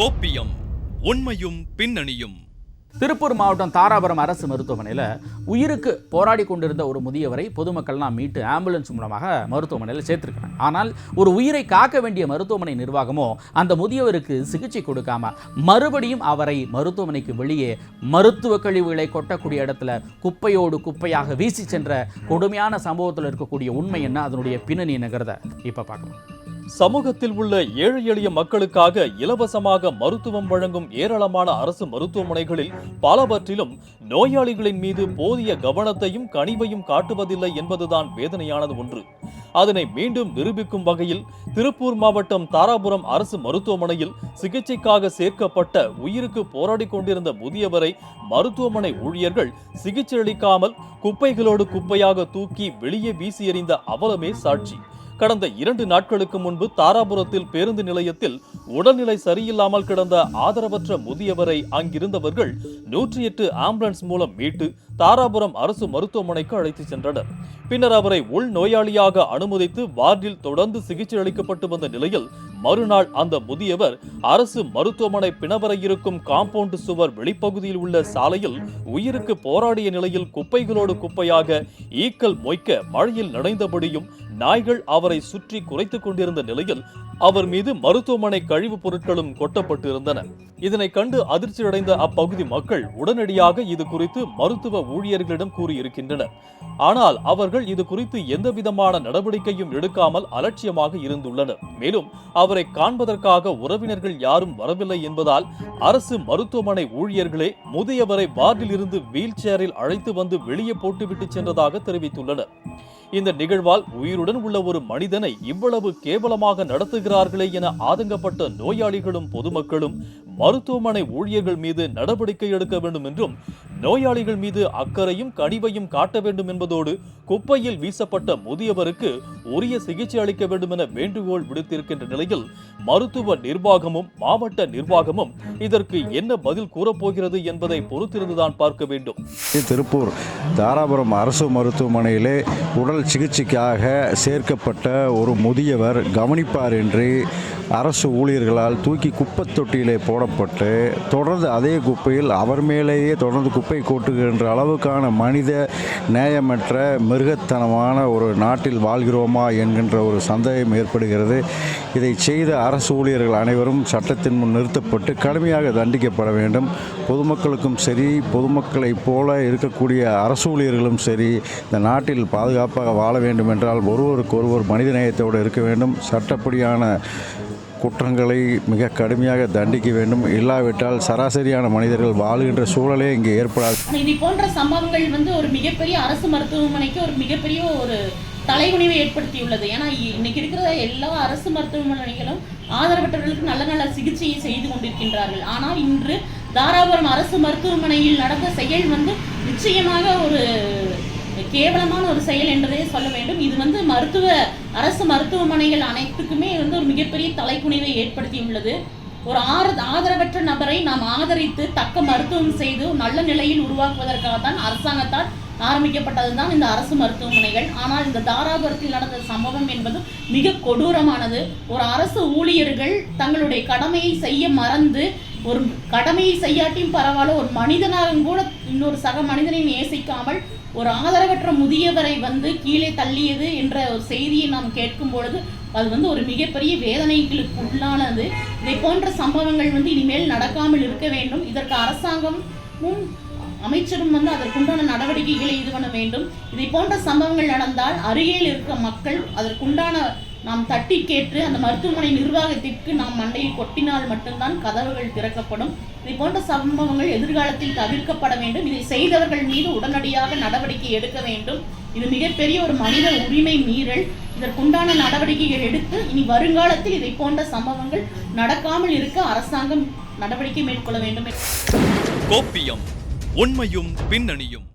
கோப்பியம் உண்மையும் பின்னணியும். திருப்பூர் மாவட்டம் தாராபுரம் அரசு மருத்துவமனையில் உயிருக்கு போராடி கொண்டிருந்த ஒரு முதியவரை பொதுமக்கள்லாம் மீட்டு ஆம்புலன்ஸ் மூலமாக மருத்துவமனையில் சேர்த்திருக்காங்க ஆனால் ஒரு உயிரை காக்க வேண்டிய மருத்துவமனை நிர்வாகமோ அந்த முதியவருக்கு சிகிச்சை கொடுக்காம மறுபடியும் அவரை மருத்துவமனைக்கு வெளியே மருத்துவ கழிவுகளை கொட்டக்கூடிய இடத்துல குப்பையோடு குப்பையாக வீசி சென்ற கொடுமையான சம்பவத்தில் இருக்கக்கூடிய உண்மை என்ன? அதனுடைய பின்னணி என்னங்கிறத இப்போ பார்க்கணும் சமூகத்தில் உள்ள ஏழை எளிய மக்களுக்காக இலவசமாக மருத்துவம் வழங்கும் ஏராளமான அரசு மருத்துவமனைகளில் பலவற்றிலும் நோயாளிகளின் மீது போதிய கவனத்தையும் கனிவையும் காட்டுவதில்லை என்பதுதான் வேதனையானது ஒன்று. அதனை மீண்டும் நிரூபிக்கும் வகையில் திருப்பூர் மாவட்டம் தாராபுரம் அரசு மருத்துவமனையில் சிகிச்சைக்காக சேர்க்கப்பட்ட உயிருக்கு போராடி கொண்டிருந்த முதியவரை மருத்துவமனை ஊழியர்கள் சிகிச்சை அளிக்காமல் குப்பைகளோடு குப்பையாக தூக்கி வெளியே வீசி எறிந்த அவலமே சாட்சி. கடந்த இரண்டு நாட்களுக்கு முன்பு தாராபுரத்தில் பேருந்து நிலையத்தில் உடல்நிலை சரியில்லாமல் கிடந்த ஆதரவற்ற முதியவரை அங்கிருந்தவர்கள் நூற்றி எட்டு ஆம்புலன்ஸ் மூலம் மீட்டு தாராபுரம் அரசு மருத்துவமனைக்கு அழைத்து சென்றனர். பின்னர் அவரை உள் நோயாளியாக அனுமதித்து வார்டில் தொடர்ந்து சிகிச்சை அளிக்கப்பட்டு வந்த நிலையில் மறுநாள் அந்த முதியவர் அரசு மருத்துவமனை பிணவர இருக்கும் காம்பவுண்ட் சுவர் வெளிப்பகுதியில் உள்ள சாலையில் உயிருக்கு போராடிய நிலையில் குப்பைகளோடு குப்பையாக ஈக்கள் மொய்க்க மழையில் நனைந்தபடியும் நாய்கள் அவரை சுற்றி குறைத்துக் கொண்டிருந்த நிலையில் அவர் மீது மருத்துவமனை கழிவுப் பொருட்களும் கொட்டப்பட்டிருந்தன. இதனை கண்டு அதிர்ச்சியடைந்த அப்பகுதி மக்கள் உடனடியாக இது குறித்து மருத்துவ ஊழியர்களிடம் கூறியிருக்கின்றனர். ஆனால் அவர்கள் இது குறித்து எந்தவிதமான நடவடிக்கையும் எடுக்காமல் அலட்சியமாக இருந்துள்ளனர். மேலும் அவரை காண்பதற்காக உறவினர்கள் யாரும் வரவில்லை என்பதால் அரசு மருத்துவமனை ஊழியர்களே முதியவரை வார்டில் இருந்து வீல் சேரில் அழைத்து வந்து வெளியே போட்டுவிட்டு சென்றதாக தெரிவித்துள்ளனர். இந்த நிகழ்வால் உயிருடன் உள்ள ஒரு மனிதனை இவ்வளவு கேவலமாக நடத்துகிறார்களே என ஆதங்கப்பட்ட நோயாளிகளும் பொதுமக்களும் மருத்துவமனை ஊழியர்கள் மீது நடவடிக்கை எடுக்க வேண்டும் என்றும் நோயாளிகள் மீது அக்கறையும் கனிவையும் காட்ட வேண்டும் என்பதோடு குப்பையில் வீசப்பட்ட முதியவருக்கு உரிய சிகிச்சை அளிக்க வேண்டும் என வேண்டுகோள் விடுத்திருக்கின்ற நிலையில் மருத்துவ நிர்வாகமும் மாவட்ட நிர்வாகமும் இதற்கு என்ன பதில் கூறப்போகிறது என்பதை பொறுத்திருந்துதான் பார்க்க வேண்டும். திருப்பூர் தாராபுரம் அரசு மருத்துவமனையிலே உடல் சிகிச்சைக்காக சேர்க்கப்பட்ட ஒரு முதியவர் கவனிப்பார் என்று அரசு ஊழியர்களால் தூக்கி குப்பை தொட்டியிலே போடப்பட்டு தொடர்ந்து அதே குப்பையில் அவர் மேலேயே தொடர்ந்து குப்பை கொட்டுகின்ற அளவுக்கான மனித நேயமற்ற மிருகத்தனமான ஒரு நாட்டில் வாழ்கிறோமா என்கின்ற ஒரு சந்தேகம் ஏற்படுகிறது. இதை செய்த அரசு ஊழியர்கள் அனைவரும் சட்டத்தின் முன் நிறுத்தப்பட்டு கடுமையாக தண்டிக்கப்பட வேண்டும். பொதுமக்களுக்கும் சரி பொதுமக்களைப் போல இருக்கக்கூடிய அரசு ஊழியர்களும் சரி இந்த நாட்டில் பாதுகாப்பாக வாழ வேண்டும் என்றால் ஒருவருக்கு ஒருவர் மனிதநேயத்தோடு இருக்க வேண்டும். சட்டப்படியான குற்றங்களை மிக கடுமையாக தண்டிக்க வேண்டும். இல்லாவிட்டால் சராசரியான மனிதர்கள் வாழுகின்ற சூழலே இங்கே ஏற்படாது. ஆனா இது போன்ற சம்பவங்கள் வந்து ஒரு மிகப்பெரிய அரசு மருத்துவமனைக்கு ஒரு மிகப்பெரிய ஒரு தலைகுனிவை ஏற்படுத்தியுள்ளது. ஏன்னா இன்னைக்கு இருக்கிற எல்லா அரசு மருத்துவமனைகளும் ஆதரவற்றவர்களுக்கு நல்ல நல்ல சிகிச்சையை செய்து கொண்டிருக்கின்றார்கள். ஆனால் இன்று தாராபுரம் அரசு மருத்துவமனையில் நடந்த செயல் வந்து நிச்சயமாக ஒரு கேவலமான ஒரு செயல் என்றதே சொல்ல வேண்டும். இது வந்து மருத்துவ அரசு மருத்துவமனைகள் அனைத்துக்குமே வந்து ஒரு மிகப்பெரிய தலைக்குனிவை ஏற்படுத்தியுள்ளது. ஒரு ஆற ஆதரவற்ற நபரை நாம் ஆதரித்து தக்க மருத்துவம் செய்து நல்ல நிலையில் உருவாக்குவதற்காக தான் அரசாங்கத்தால் ஆரம்பிக்கப்பட்டது தான் இந்த அரசு மருத்துவமனைகள். ஆனால் இந்த தாராபுரத்தில் நடந்த சம்பவம் என்பது மிக கொடூரமானது. ஒரு அரசு ஊழியர்கள் தங்களுடைய கடமையை செய்ய மறந்து ஒரு கடமையை செய்யாட்டியும் பரவாயில்ல ஒரு மனிதனாகவும் கூட இன்னொரு சக மனிதனை நேசிக்காமல் ஒரு ஆதரவற்ற முதியவரை வந்து கீழே தள்ளியது என்ற ஒரு செய்தியை நாம் கேட்கும் பொழுது அது வந்து ஒரு மிகப்பெரிய வேதனைகளுக்கு உள்ளானது. இதை போன்ற சம்பவங்கள் வந்து இனிமேல் நடக்காமல் இருக்க வேண்டும். இதற்கு அரசாங்கமும் அமைச்சரும் வந்து அதற்குண்டான நடவடிக்கைகளை இது பண்ண வேண்டும். இதை போன்ற சம்பவங்கள் நடந்தால் அருகில் இருக்க மக்கள் அதற்குண்டான நாம் தட்டி கேட்டு அந்த மருத்துவமனை நிர்வாகத்திற்கு நாம் மண்டையில் கொட்டினால் மட்டும்தான் கதவுகள் திறக்கப்படும். இது போன்ற சம்பவங்கள் எதிர்காலத்தில் தவிர்க்கப்பட வேண்டும். இதை செய்தவர்கள் மீது உடனடியாக நடவடிக்கை எடுக்க வேண்டும். இது மிகப்பெரிய ஒரு மனித உரிமை மீறல். இதற்குண்டான நடவடிக்கைகள் எடுத்து இனி வருங்காலத்தில் இதை போன்ற சம்பவங்கள் நடக்காமல் இருக்க அரசாங்கம் நடவடிக்கை மேற்கொள்ள வேண்டும். கோப்பியம் உண்மையும் பின்னணியும்.